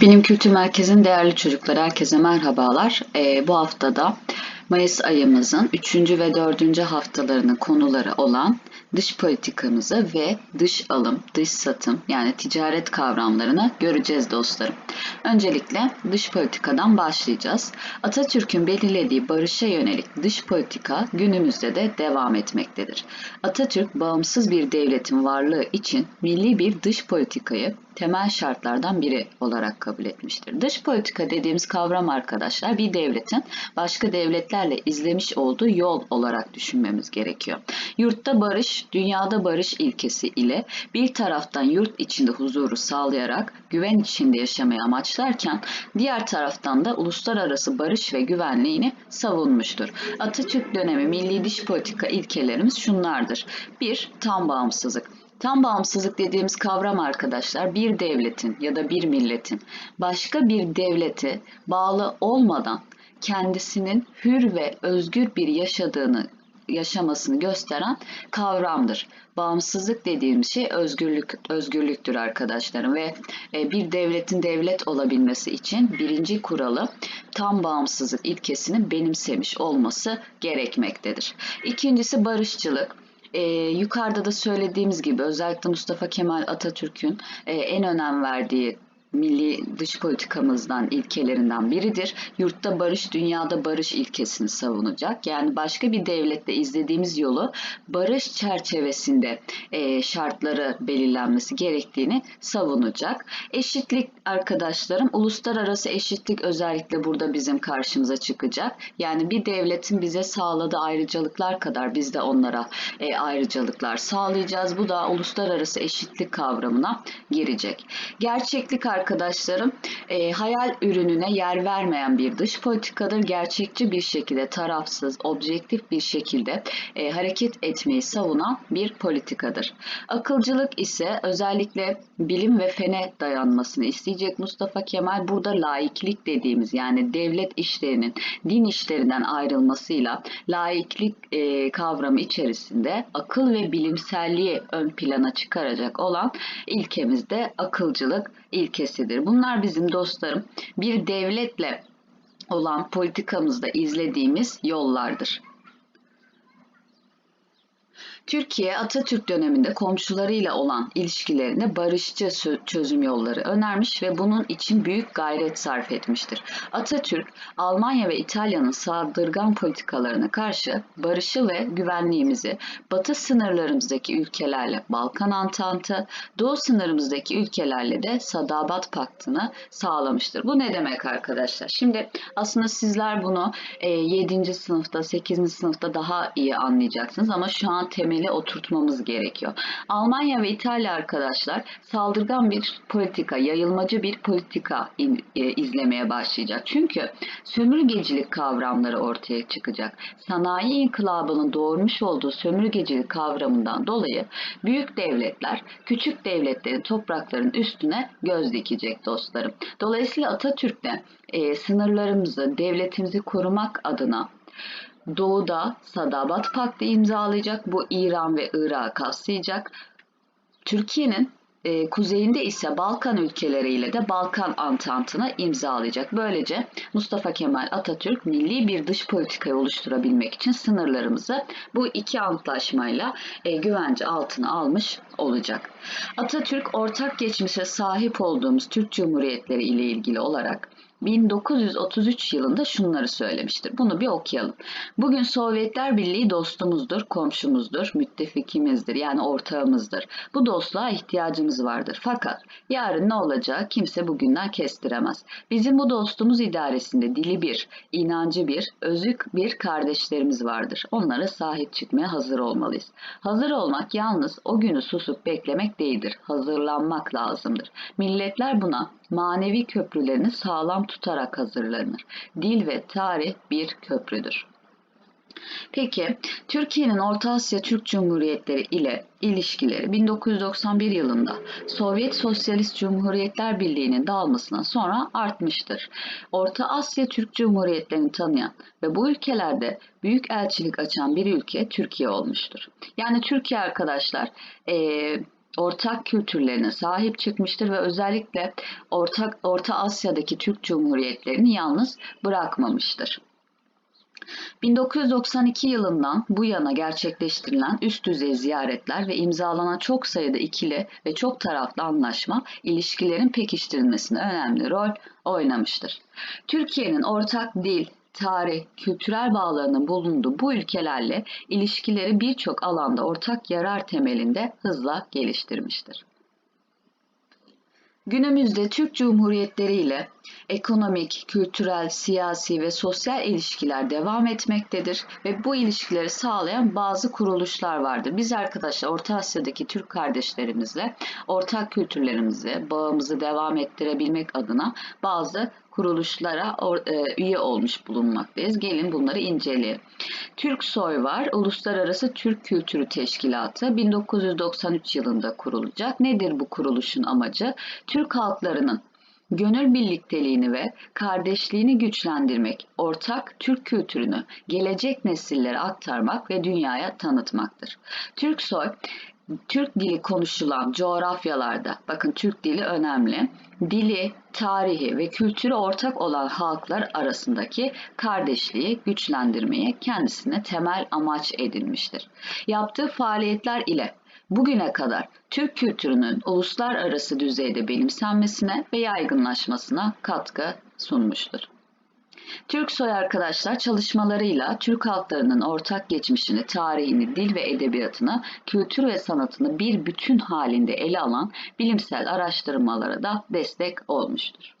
Bilim Kültür Merkezi'nin değerli çocukları herkese merhabalar. Ee, bu haftada Mayıs ayımızın 3. ve 4. haftalarının konuları olan dış politikamızı ve dış alım, dış satım yani ticaret kavramlarını göreceğiz dostlarım. Öncelikle dış politikadan başlayacağız. Atatürk'ün belirlediği barışa yönelik dış politika günümüzde de devam etmektedir. Atatürk bağımsız bir devletin varlığı için milli bir dış politikayı temel şartlardan biri olarak kabul etmiştir. Dış politika dediğimiz kavram arkadaşlar bir devletin başka devletlerle izlemiş olduğu yol olarak düşünmemiz gerekiyor. Yurtta barış, dünyada barış ilkesi ile bir taraftan yurt içinde huzuru sağlayarak güven içinde yaşamayı amaçlarken diğer taraftan da uluslararası barış ve güvenliğini savunmuştur. Atatürk dönemi milli dış politika ilkelerimiz şunlardır. 1. Tam bağımsızlık. Tam bağımsızlık dediğimiz kavram arkadaşlar bir devletin ya da bir milletin başka bir devlete bağlı olmadan kendisinin hür ve özgür bir yaşadığını yaşamasını gösteren kavramdır. Bağımsızlık dediğimiz şey özgürlük özgürlüktür arkadaşlarım ve e, bir devletin devlet olabilmesi için birinci kuralı tam bağımsızlık ilkesini benimsemiş olması gerekmektedir. İkincisi barışçılık. E, yukarıda da söylediğimiz gibi özellikle Mustafa Kemal Atatürk'ün e, en önem verdiği milli dış politikamızdan ilkelerinden biridir. Yurtta barış, dünyada barış ilkesini savunacak. Yani başka bir devlette izlediğimiz yolu barış çerçevesinde e, şartları belirlenmesi gerektiğini savunacak. Eşitlik arkadaşlarım, uluslararası eşitlik özellikle burada bizim karşımıza çıkacak. Yani bir devletin bize sağladığı ayrıcalıklar kadar biz de onlara e, ayrıcalıklar sağlayacağız. Bu da uluslararası eşitlik kavramına girecek. Gerçeklik arkadaşlarım arkadaşlarım e, hayal ürününe yer vermeyen bir dış politikadır. Gerçekçi bir şekilde tarafsız, objektif bir şekilde e, hareket etmeyi savunan bir politikadır. Akılcılık ise özellikle bilim ve fene dayanmasını isteyecek Mustafa Kemal burada laiklik dediğimiz yani devlet işlerinin din işlerinden ayrılmasıyla laiklik e, kavramı içerisinde akıl ve bilimselliği ön plana çıkaracak olan ilkemizde akılcılık ilkesidir. Bunlar bizim dostlarım bir devletle olan politikamızda izlediğimiz yollardır. Türkiye Atatürk döneminde komşularıyla olan ilişkilerine barışçı çözüm yolları önermiş ve bunun için büyük gayret sarf etmiştir. Atatürk, Almanya ve İtalya'nın saldırgan politikalarına karşı barışı ve güvenliğimizi batı sınırlarımızdaki ülkelerle Balkan Antantı, doğu sınırımızdaki ülkelerle de Sadabat Paktı'nı sağlamıştır. Bu ne demek arkadaşlar? Şimdi aslında sizler bunu 7. E, sınıfta, 8. sınıfta daha iyi anlayacaksınız ama şu an temel temeli oturtmamız gerekiyor. Almanya ve İtalya arkadaşlar saldırgan bir politika, yayılmacı bir politika e, izlemeye başlayacak. Çünkü sömürgecilik kavramları ortaya çıkacak. Sanayi inkılabının doğurmuş olduğu sömürgecilik kavramından dolayı büyük devletler küçük devletlerin toprakların üstüne göz dikecek dostlarım. Dolayısıyla Atatürk de e, sınırlarımızı, devletimizi korumak adına Doğuda Sadabat Paktı imzalayacak. Bu İran ve Irak'ı kapsayacak. Türkiye'nin e, kuzeyinde ise Balkan ülkeleriyle de Balkan Antantı'nı imzalayacak. Böylece Mustafa Kemal Atatürk milli bir dış politikayı oluşturabilmek için sınırlarımızı bu iki antlaşmayla e, güvence altına almış olacak. Atatürk ortak geçmişe sahip olduğumuz Türk Cumhuriyetleri ile ilgili olarak 1933 yılında şunları söylemiştir. Bunu bir okuyalım. Bugün Sovyetler Birliği dostumuzdur, komşumuzdur, müttefikimizdir yani ortağımızdır. Bu dostluğa ihtiyacımız vardır. Fakat yarın ne olacağı kimse bugünden kestiremez. Bizim bu dostumuz idaresinde dili bir, inancı bir, özük bir kardeşlerimiz vardır. Onlara sahip çıkmaya hazır olmalıyız. Hazır olmak yalnız o günü susup beklemek değildir. Hazırlanmak lazımdır. Milletler buna manevi köprülerini sağlam tutarak hazırlanır. Dil ve tarih bir köprüdür. Peki Türkiye'nin Orta Asya Türk Cumhuriyetleri ile ilişkileri 1991 yılında Sovyet Sosyalist Cumhuriyetler Birliği'nin dağılmasından sonra artmıştır. Orta Asya Türk Cumhuriyetlerini tanıyan ve bu ülkelerde büyük elçilik açan bir ülke Türkiye olmuştur. Yani Türkiye arkadaşlar e, ortak kültürlerine sahip çıkmıştır ve özellikle ortak Orta Asya'daki Türk Cumhuriyetlerini yalnız bırakmamıştır. 1992 yılından bu yana gerçekleştirilen üst düzey ziyaretler ve imzalanan çok sayıda ikili ve çok taraflı anlaşma ilişkilerin pekiştirilmesine önemli rol oynamıştır. Türkiye'nin ortak dil, tarih, kültürel bağlarının bulunduğu bu ülkelerle ilişkileri birçok alanda ortak yarar temelinde hızla geliştirmiştir. Günümüzde Türk Cumhuriyetleri ile ekonomik, kültürel, siyasi ve sosyal ilişkiler devam etmektedir ve bu ilişkileri sağlayan bazı kuruluşlar vardır. Biz arkadaşlar Orta Asya'daki Türk kardeşlerimizle ortak kültürlerimizi, bağımızı devam ettirebilmek adına bazı kuruluşlara e, üye olmuş bulunmaktayız. Gelin bunları inceleyelim. Türk Soy var. Uluslararası Türk Kültürü Teşkilatı 1993 yılında kurulacak. Nedir bu kuruluşun amacı? Türk halklarının gönül birlikteliğini ve kardeşliğini güçlendirmek, ortak Türk kültürünü gelecek nesillere aktarmak ve dünyaya tanıtmaktır. Türk Soy Türk dili konuşulan coğrafyalarda, bakın Türk dili önemli, dili, tarihi ve kültürü ortak olan halklar arasındaki kardeşliği güçlendirmeye kendisine temel amaç edinmiştir. Yaptığı faaliyetler ile bugüne kadar Türk kültürünün uluslararası düzeyde benimsenmesine ve yaygınlaşmasına katkı sunmuştur. Türk soy arkadaşlar çalışmalarıyla Türk halklarının ortak geçmişini, tarihini, dil ve edebiyatını, kültür ve sanatını bir bütün halinde ele alan bilimsel araştırmalara da destek olmuştur.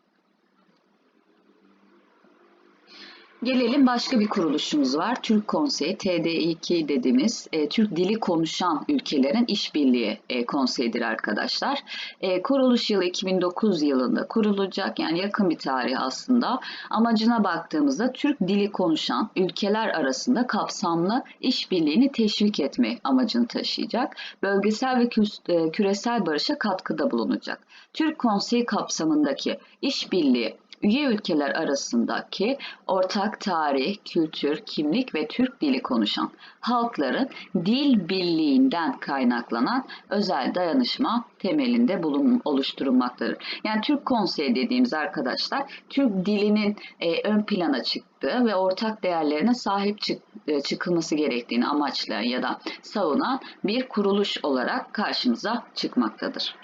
Gelelim başka bir kuruluşumuz var. Türk Konseyi, TD2 dediğimiz e, Türk dili konuşan ülkelerin işbirliği e, konseyidir arkadaşlar. E, kuruluş yılı 2009 yılında kurulacak. Yani yakın bir tarih aslında. Amacına baktığımızda Türk dili konuşan ülkeler arasında kapsamlı işbirliğini teşvik etme amacını taşıyacak. Bölgesel ve e, küresel barışa katkıda bulunacak. Türk Konseyi kapsamındaki işbirliği üye ülkeler arasındaki ortak tarih, kültür, kimlik ve Türk dili konuşan halkların dil birliğinden kaynaklanan özel dayanışma temelinde bulun, oluşturulmaktadır. Yani Türk Konseyi dediğimiz arkadaşlar Türk dilinin e, ön plana çıktığı ve ortak değerlerine sahip çık, e, çıkılması gerektiğini amaçlayan ya da savunan bir kuruluş olarak karşımıza çıkmaktadır.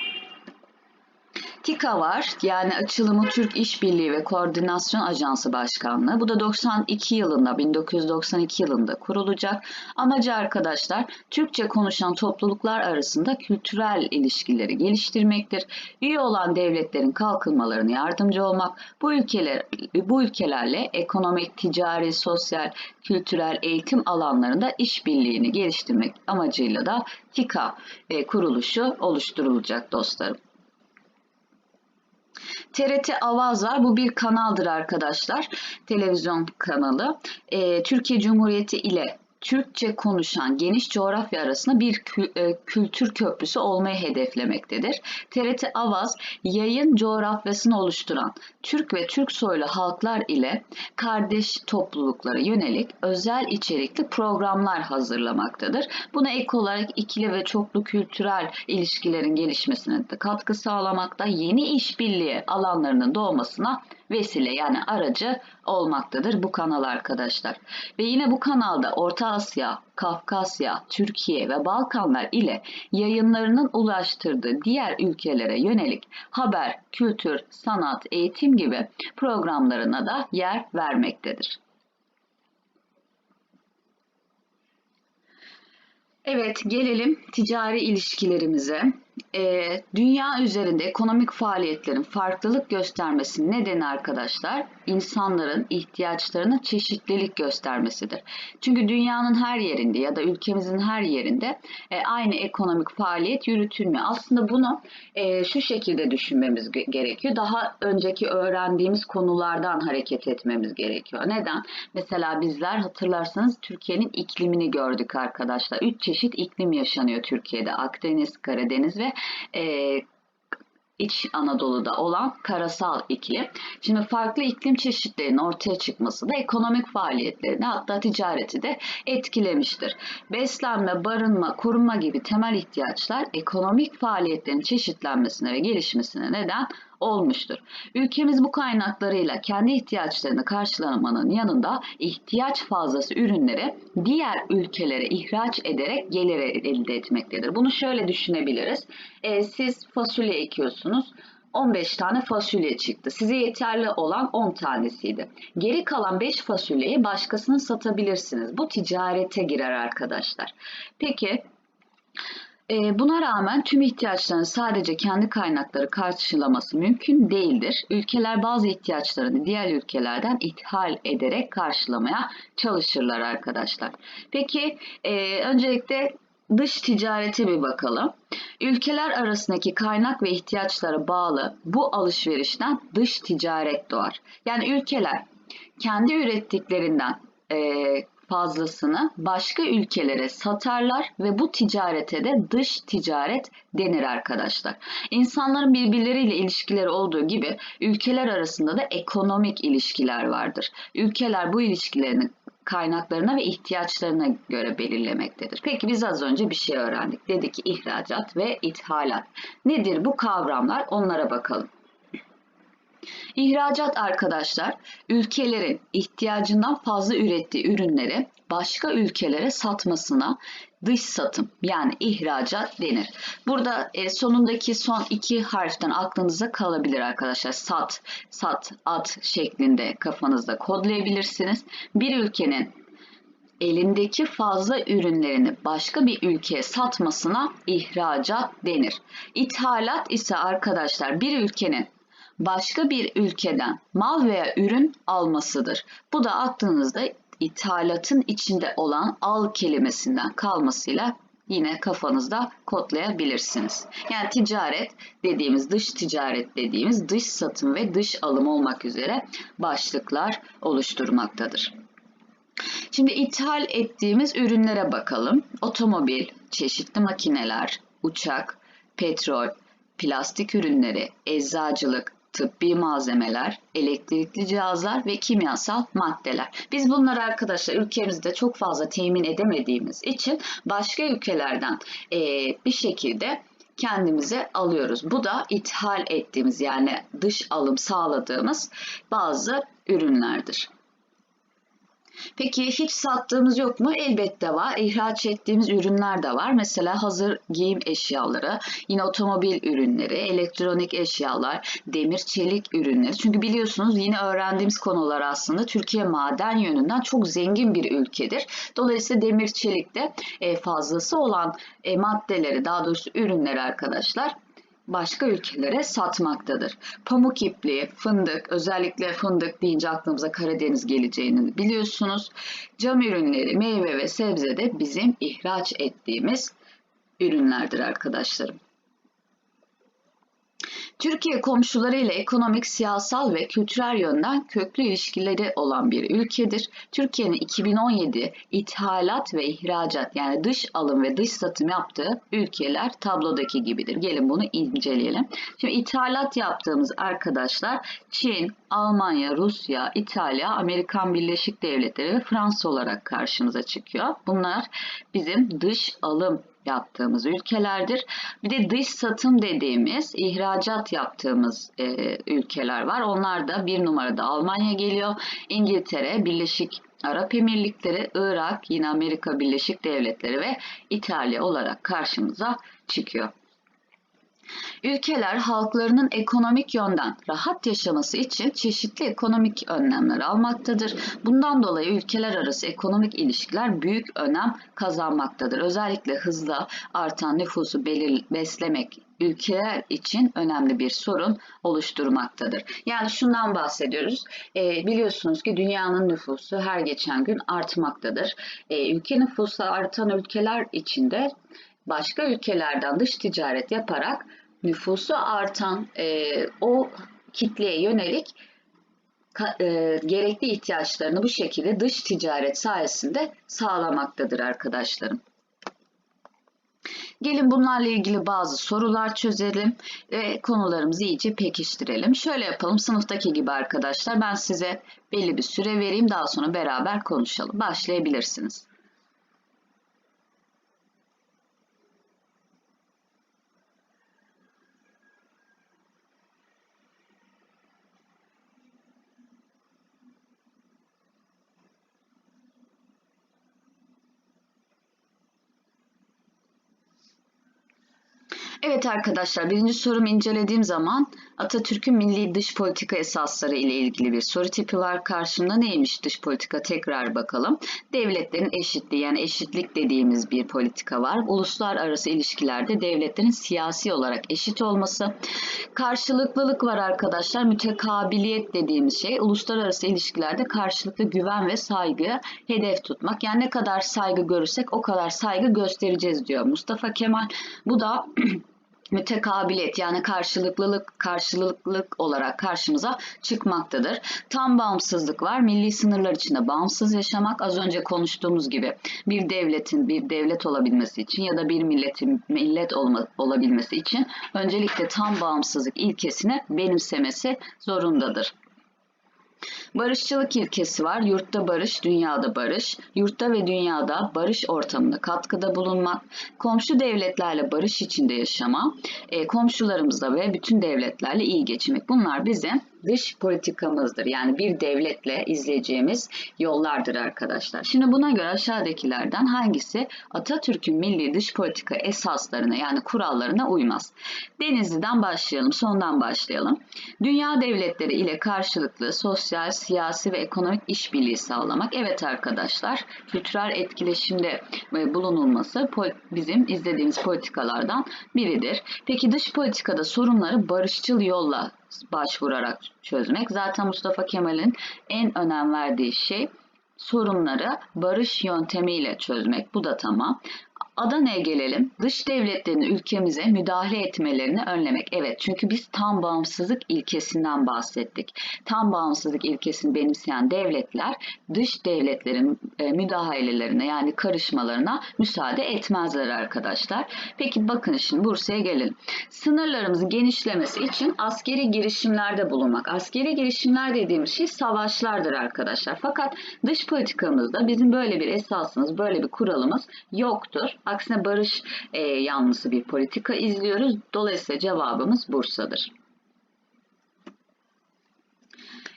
TİKA var. Yani açılımı Türk İşbirliği ve Koordinasyon Ajansı Başkanlığı. Bu da 92 yılında, 1992 yılında kurulacak. Amacı arkadaşlar Türkçe konuşan topluluklar arasında kültürel ilişkileri geliştirmektir. Üye olan devletlerin kalkınmalarını yardımcı olmak, bu ülkeler bu ülkelerle ekonomik, ticari, sosyal, kültürel, eğitim alanlarında işbirliğini geliştirmek amacıyla da TİKA e, kuruluşu oluşturulacak dostlarım. TRT Avaz var. Bu bir kanaldır arkadaşlar. Televizyon kanalı. E, Türkiye Cumhuriyeti ile Türkçe konuşan geniş coğrafya arasında bir e, kültür köprüsü olmayı hedeflemektedir. TRT Avaz yayın coğrafyasını oluşturan Türk ve Türk soylu halklar ile kardeş topluluklara yönelik özel içerikli programlar hazırlamaktadır. Buna ek olarak ikili ve çoklu kültürel ilişkilerin gelişmesine de katkı sağlamakta, yeni işbirliği alanlarının doğmasına vesile yani aracı olmaktadır bu kanal arkadaşlar. Ve yine bu kanalda Orta Asya, Kafkasya, Türkiye ve Balkanlar ile yayınlarının ulaştırdığı diğer ülkelere yönelik haber, kültür, sanat, eğitim gibi programlarına da yer vermektedir. Evet, gelelim ticari ilişkilerimize e, dünya üzerinde ekonomik faaliyetlerin farklılık göstermesinin nedeni arkadaşlar insanların ihtiyaçlarının çeşitlilik göstermesidir. Çünkü dünyanın her yerinde ya da ülkemizin her yerinde e, aynı ekonomik faaliyet yürütülmüyor. Aslında bunu e, şu şekilde düşünmemiz gerekiyor. Daha önceki öğrendiğimiz konulardan hareket etmemiz gerekiyor. Neden? Mesela bizler hatırlarsanız Türkiye'nin iklimini gördük arkadaşlar. Üç çeşit iklim yaşanıyor Türkiye'de. Akdeniz, Karadeniz ve e, İç Anadolu'da olan karasal iklim. Şimdi farklı iklim çeşitlerinin ortaya çıkması da ekonomik faaliyetlerini hatta ticareti de etkilemiştir. Beslenme, barınma, korunma gibi temel ihtiyaçlar ekonomik faaliyetlerin çeşitlenmesine ve gelişmesine neden olmuştur. Ülkemiz bu kaynaklarıyla kendi ihtiyaçlarını karşılamanın yanında ihtiyaç fazlası ürünleri diğer ülkelere ihraç ederek gelir elde etmektedir. Bunu şöyle düşünebiliriz. E, siz fasulye ekiyorsunuz. 15 tane fasulye çıktı. Size yeterli olan 10 tanesiydi. Geri kalan 5 fasulyeyi başkasına satabilirsiniz. Bu ticarete girer arkadaşlar. Peki Buna rağmen tüm ihtiyaçlarını sadece kendi kaynakları karşılaması mümkün değildir. Ülkeler bazı ihtiyaçlarını diğer ülkelerden ithal ederek karşılamaya çalışırlar arkadaşlar. Peki e, öncelikle dış ticarete bir bakalım. Ülkeler arasındaki kaynak ve ihtiyaçlara bağlı bu alışverişten dış ticaret doğar. Yani ülkeler kendi ürettiklerinden e, fazlasını başka ülkelere satarlar ve bu ticarete de dış ticaret denir arkadaşlar. İnsanların birbirleriyle ilişkileri olduğu gibi ülkeler arasında da ekonomik ilişkiler vardır. Ülkeler bu ilişkilerini kaynaklarına ve ihtiyaçlarına göre belirlemektedir. Peki biz az önce bir şey öğrendik. Dedik ki ihracat ve ithalat. Nedir bu kavramlar? Onlara bakalım. İhracat arkadaşlar, ülkelerin ihtiyacından fazla ürettiği ürünleri başka ülkelere satmasına dış satım yani ihracat denir. Burada e, sonundaki son iki harften aklınıza kalabilir arkadaşlar. Sat, sat, at şeklinde kafanızda kodlayabilirsiniz. Bir ülkenin elindeki fazla ürünlerini başka bir ülkeye satmasına ihracat denir. İthalat ise arkadaşlar bir ülkenin başka bir ülkeden mal veya ürün almasıdır. Bu da aklınızda ithalatın içinde olan al kelimesinden kalmasıyla yine kafanızda kodlayabilirsiniz. Yani ticaret dediğimiz dış ticaret dediğimiz dış satım ve dış alım olmak üzere başlıklar oluşturmaktadır. Şimdi ithal ettiğimiz ürünlere bakalım. Otomobil, çeşitli makineler, uçak, petrol, plastik ürünleri, eczacılık, tıbbi malzemeler, elektrikli cihazlar ve kimyasal maddeler. Biz bunları arkadaşlar ülkemizde çok fazla temin edemediğimiz için başka ülkelerden e, bir şekilde kendimize alıyoruz. Bu da ithal ettiğimiz yani dış alım sağladığımız bazı ürünlerdir. Peki hiç sattığımız yok mu? Elbette var. İhraç ettiğimiz ürünler de var. Mesela hazır giyim eşyaları, yine otomobil ürünleri, elektronik eşyalar, demir çelik ürünleri. Çünkü biliyorsunuz yine öğrendiğimiz konular aslında Türkiye maden yönünden çok zengin bir ülkedir. Dolayısıyla demir çelikte e, fazlası olan e, maddeleri daha doğrusu ürünleri arkadaşlar başka ülkelere satmaktadır. Pamuk ipliği, fındık, özellikle fındık deyince aklımıza Karadeniz geleceğini biliyorsunuz. Cam ürünleri, meyve ve sebze de bizim ihraç ettiğimiz ürünlerdir arkadaşlarım. Türkiye komşularıyla ekonomik, siyasal ve kültürel yönden köklü ilişkileri olan bir ülkedir. Türkiye'nin 2017 ithalat ve ihracat yani dış alım ve dış satım yaptığı ülkeler tablodaki gibidir. Gelin bunu inceleyelim. Şimdi ithalat yaptığımız arkadaşlar Çin, Almanya, Rusya, İtalya, Amerikan Birleşik Devletleri ve Fransa olarak karşımıza çıkıyor. Bunlar bizim dış alım yaptığımız ülkelerdir. Bir de dış satım dediğimiz ihracat yaptığımız e, ülkeler var. Onlar da bir numarada Almanya geliyor. İngiltere, Birleşik Arap Emirlikleri, Irak, yine Amerika Birleşik Devletleri ve İtalya olarak karşımıza çıkıyor. Ülkeler halklarının ekonomik yönden rahat yaşaması için çeşitli ekonomik önlemler almaktadır. Bundan dolayı ülkeler arası ekonomik ilişkiler büyük önem kazanmaktadır. Özellikle hızla artan nüfusu belir, beslemek ülkeler için önemli bir sorun oluşturmaktadır. Yani şundan bahsediyoruz. E, biliyorsunuz ki dünyanın nüfusu her geçen gün artmaktadır. E, ülke nüfusu artan ülkeler içinde başka ülkelerden dış ticaret yaparak nüfusu artan e, o kitleye yönelik e, gerekli ihtiyaçlarını bu şekilde dış ticaret sayesinde sağlamaktadır arkadaşlarım. Gelin bunlarla ilgili bazı sorular çözelim ve konularımızı iyice pekiştirelim. Şöyle yapalım sınıftaki gibi arkadaşlar ben size belli bir süre vereyim daha sonra beraber konuşalım. Başlayabilirsiniz. Evet arkadaşlar birinci sorumu incelediğim zaman Atatürk'ün milli dış politika esasları ile ilgili bir soru tipi var. Karşımda neymiş dış politika tekrar bakalım. Devletlerin eşitliği yani eşitlik dediğimiz bir politika var. Uluslararası ilişkilerde devletlerin siyasi olarak eşit olması. Karşılıklılık var arkadaşlar. Mütekabiliyet dediğimiz şey uluslararası ilişkilerde karşılıklı güven ve saygı hedef tutmak. Yani ne kadar saygı görürsek o kadar saygı göstereceğiz diyor Mustafa Kemal. Bu da mütekabiliyet yani karşılıklılık karşılıklılık olarak karşımıza çıkmaktadır. Tam bağımsızlık var. Milli sınırlar içinde bağımsız yaşamak az önce konuştuğumuz gibi bir devletin bir devlet olabilmesi için ya da bir milletin millet olma, olabilmesi için öncelikle tam bağımsızlık ilkesini benimsemesi zorundadır. Barışçılık ilkesi var. Yurtta barış, dünyada barış. Yurtta ve dünyada barış ortamında katkıda bulunmak, komşu devletlerle barış içinde yaşama, e, komşularımızla ve bütün devletlerle iyi geçinmek. Bunlar bizim dış politikamızdır. Yani bir devletle izleyeceğimiz yollardır arkadaşlar. Şimdi buna göre aşağıdakilerden hangisi Atatürk'ün milli dış politika esaslarına yani kurallarına uymaz? Denizli'den başlayalım, sondan başlayalım. Dünya devletleri ile karşılıklı sosyal, siyasi ve ekonomik işbirliği sağlamak. Evet arkadaşlar, kültürel etkileşimde e, bulunulması bizim izlediğimiz politikalardan biridir. Peki dış politikada sorunları barışçıl yolla başvurarak çözmek. Zaten Mustafa Kemal'in en önem verdiği şey sorunları barış yöntemiyle çözmek. Bu da tamam. Adana'ya gelelim. Dış devletlerin ülkemize müdahale etmelerini önlemek. Evet çünkü biz tam bağımsızlık ilkesinden bahsettik. Tam bağımsızlık ilkesini benimseyen devletler dış devletlerin e, müdahalelerine yani karışmalarına müsaade etmezler arkadaşlar. Peki bakın şimdi Bursa'ya gelelim. Sınırlarımızın genişlemesi için askeri girişimlerde bulunmak. Askeri girişimler dediğimiz şey savaşlardır arkadaşlar. Fakat dış politikamızda bizim böyle bir esasımız, böyle bir kuralımız yoktur. Aksine barış e, yanlısı bir politika izliyoruz. Dolayısıyla cevabımız Bursa'dır.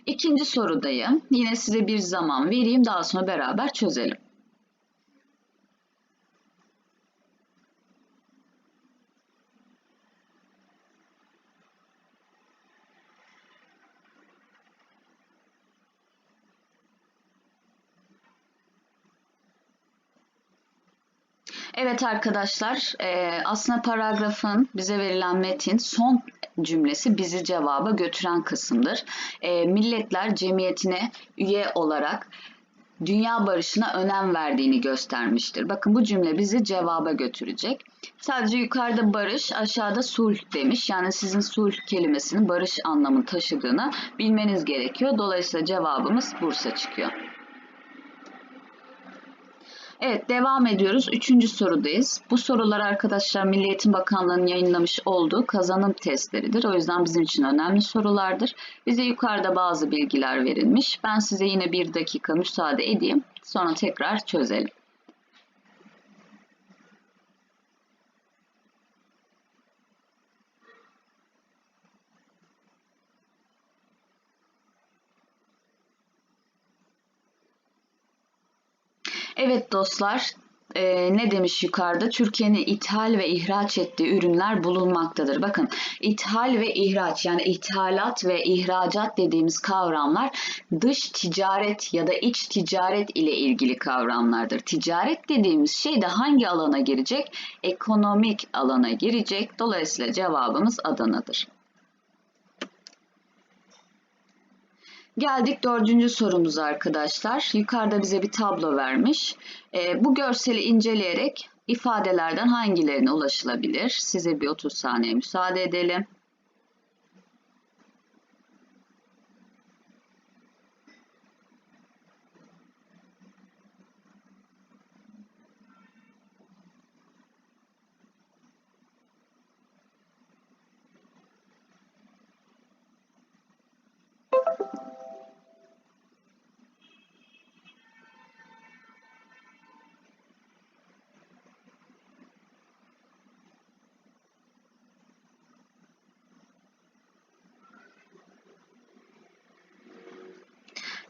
İkinci sorudayım. Yine size bir zaman vereyim daha sonra beraber çözelim. Evet arkadaşlar e, aslında paragrafın bize verilen metin son cümlesi bizi cevaba götüren kısımdır. E, milletler cemiyetine üye olarak dünya barışına önem verdiğini göstermiştir. Bakın bu cümle bizi cevaba götürecek. Sadece yukarıda barış, aşağıda sulh demiş. Yani sizin sulh kelimesinin barış anlamını taşıdığını bilmeniz gerekiyor. Dolayısıyla cevabımız Bursa çıkıyor. Evet devam ediyoruz. Üçüncü sorudayız. Bu sorular arkadaşlar Milli Eğitim Bakanlığı'nın yayınlamış olduğu kazanım testleridir. O yüzden bizim için önemli sorulardır. Bize yukarıda bazı bilgiler verilmiş. Ben size yine bir dakika müsaade edeyim. Sonra tekrar çözelim. Evet dostlar, e, ne demiş yukarıda? Türkiye'nin ithal ve ihraç ettiği ürünler bulunmaktadır. Bakın ithal ve ihraç yani ithalat ve ihracat dediğimiz kavramlar dış ticaret ya da iç ticaret ile ilgili kavramlardır. Ticaret dediğimiz şey de hangi alana girecek? Ekonomik alana girecek. Dolayısıyla cevabımız Adana'dır. Geldik dördüncü sorumuza arkadaşlar. Yukarıda bize bir tablo vermiş. E, bu görseli inceleyerek ifadelerden hangilerine ulaşılabilir? Size bir 30 saniye müsaade edelim.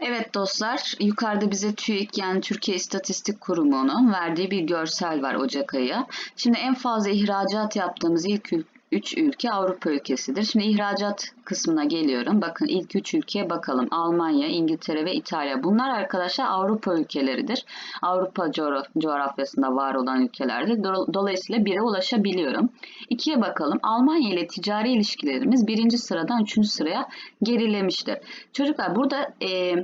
Evet dostlar, yukarıda bize TÜİK yani Türkiye İstatistik Kurumu'nun verdiği bir görsel var Ocak ayı. Şimdi en fazla ihracat yaptığımız ilk 3 ülke Avrupa ülkesidir. Şimdi ihracat kısmına geliyorum. Bakın ilk 3 ülkeye bakalım. Almanya, İngiltere ve İtalya. Bunlar arkadaşlar Avrupa ülkeleridir. Avrupa coğraf- coğrafyasında var olan ülkelerdir. Do- Dolayısıyla 1'e ulaşabiliyorum. 2'ye bakalım. Almanya ile ticari ilişkilerimiz birinci sıradan 3. sıraya gerilemiştir. Çocuklar burada e,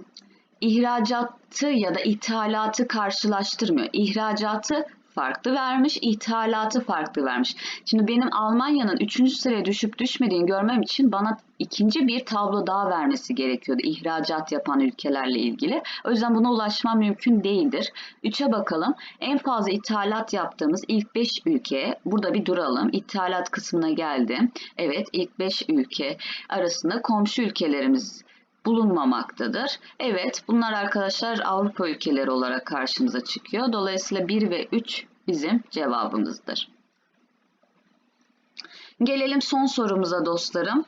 ihracatı ya da ithalatı karşılaştırmıyor. İhracatı farklı vermiş, ithalatı farklı vermiş. Şimdi benim Almanya'nın 3. sıraya düşüp düşmediğini görmem için bana ikinci bir tablo daha vermesi gerekiyordu ihracat yapan ülkelerle ilgili. O yüzden buna ulaşmam mümkün değildir. 3'e bakalım. En fazla ithalat yaptığımız ilk 5 ülke. Burada bir duralım. İthalat kısmına geldim. Evet ilk 5 ülke arasında komşu ülkelerimiz bulunmamaktadır. Evet bunlar arkadaşlar Avrupa ülkeleri olarak karşımıza çıkıyor. Dolayısıyla 1 ve 3 bizim cevabımızdır. Gelelim son sorumuza dostlarım.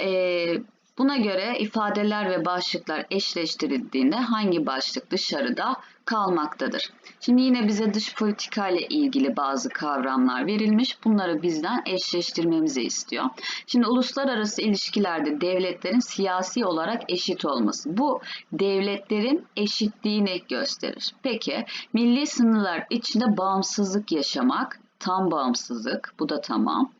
Ee, buna göre ifadeler ve başlıklar eşleştirildiğinde hangi başlık dışarıda kalmaktadır? Şimdi yine bize dış politika ile ilgili bazı kavramlar verilmiş. Bunları bizden eşleştirmemizi istiyor. Şimdi uluslararası ilişkilerde devletlerin siyasi olarak eşit olması. Bu devletlerin eşitliğini gösterir. Peki milli sınırlar içinde bağımsızlık yaşamak, tam bağımsızlık bu da tamam.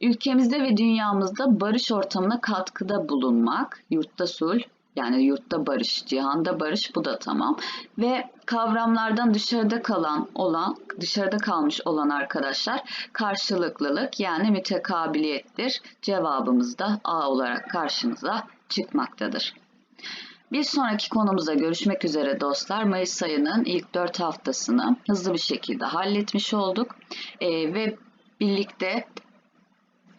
Ülkemizde ve dünyamızda barış ortamına katkıda bulunmak, yurtta sulh, yani yurtta barış, cihanda barış bu da tamam. Ve kavramlardan dışarıda kalan olan, dışarıda kalmış olan arkadaşlar karşılıklılık yani mütekabiliyettir. Cevabımız da A olarak karşımıza çıkmaktadır. Bir sonraki konumuzda görüşmek üzere dostlar. Mayıs ayının ilk 4 haftasını hızlı bir şekilde halletmiş olduk. Ee, ve birlikte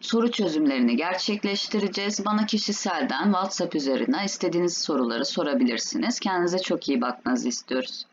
soru çözümlerini gerçekleştireceğiz. Bana kişiselden WhatsApp üzerinden istediğiniz soruları sorabilirsiniz. Kendinize çok iyi bakmanızı istiyoruz.